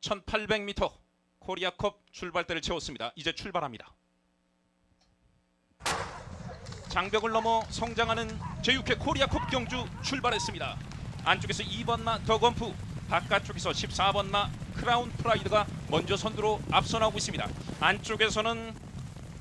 1800m 코리아컵 출발대를 채웠습니다. 이제 출발합니다. 장벽을 넘어 성장하는 제6회 코리아컵 경주 출발했습니다. 안쪽에서 2번 마 더건프, 바깥쪽에서 14번 마 크라운 프라이드가 먼저 선두로 앞서 나오고 있습니다. 안쪽에서는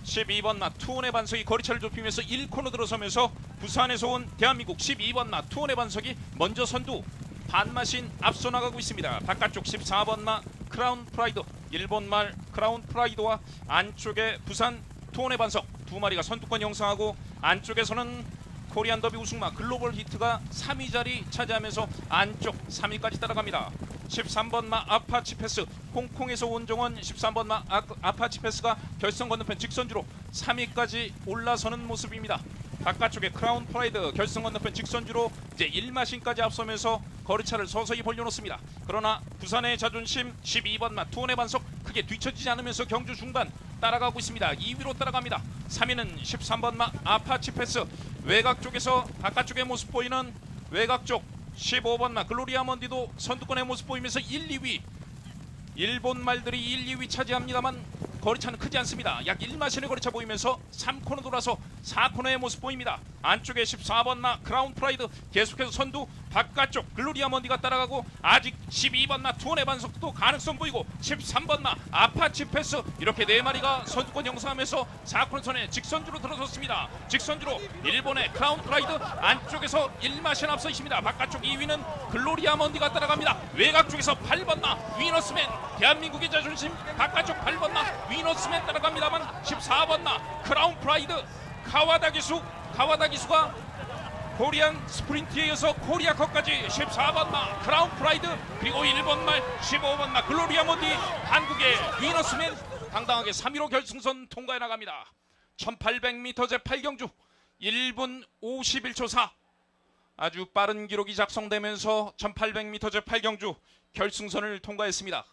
12번 마 투혼의 반석이 거리차를 좁히면서 1코너 들어서면서 부산에서 온 대한민국 12번 마 투혼의 반석이 먼저 선두 반마신 앞서 나가고 있습니다. 바깥쪽 14번 마 크라운 프라이드 일본 말 크라운 프라이드와 안쪽에 부산 투혼의 반석 두 마리가 선두권 형성하고 안쪽에서는 코리안 더비 우승마 글로벌 히트가 3위 자리 차지하면서 안쪽 3위까지 따라갑니다. 13번 마 아파치 패스 홍콩에서 온 정원 13번 마 아, 아파치 패스가 결승 건너편 직선주로 3위까지 올라서는 모습입니다. 바깥쪽에 크라운 프라이드 결승 건너편 직선주로 이제 1마신까지 앞서면서 거리차를 서서히 벌려놓습니다. 그러나 부산의 자존심 12번 마 투혼의 반석 크게 뒤처지지 않으면서 경주 중반 따라가고 있습니다. 2위로 따라갑니다. 3위는 13번 마 아파치 패스 외곽 쪽에서 바깥쪽의 모습 보이는 외곽 쪽 15번 마 글로리아 먼디도 선두권의 모습 보이면서 1, 2위 일본 말들이 1, 2위 차지합니다만 거리차는 크지 않습니다. 약 1마신의 거리차 보이면서 3코너 돌아서 4코너의 모습 보입니다. 안쪽에 14번 마 크라운 프라이드 계속해서 선두 바깥쪽 글로리아 먼디가 따라가고 아직 12번 마 투원의 반석도 가능성 보이고 13번 마 아파치 패스 이렇게 네 마리가 선두권 형성하면서 4코너 선에 직선주로 들어섰습니다. 직선주로 일본의 크라운 프라이드 안쪽에서 1마신 앞서 있습니다. 바깥쪽 2위는 글로리아 먼디가 따라갑니다. 외곽 쪽에서 8번 마 위너스맨 대한민국의 자존심 바깥쪽 8번 마위 너스맨 따라갑니다만 14번 마 크라운 프라이드. 카와다 기수 카와다 기수가 코리안 스프린트에 이어서 코리아컵까지 14번 마 크라운 프라이드. 그리고 1번 말 15번 마 글로리아 모디 한국의 위너스맨 당당하게 3위로 결승선 통과해 나갑니다. 1800m 제 8경주 1분 51초 4 아주 빠른 기록이 작성되면서 1800m 제 8경주 결승선을 통과했습니다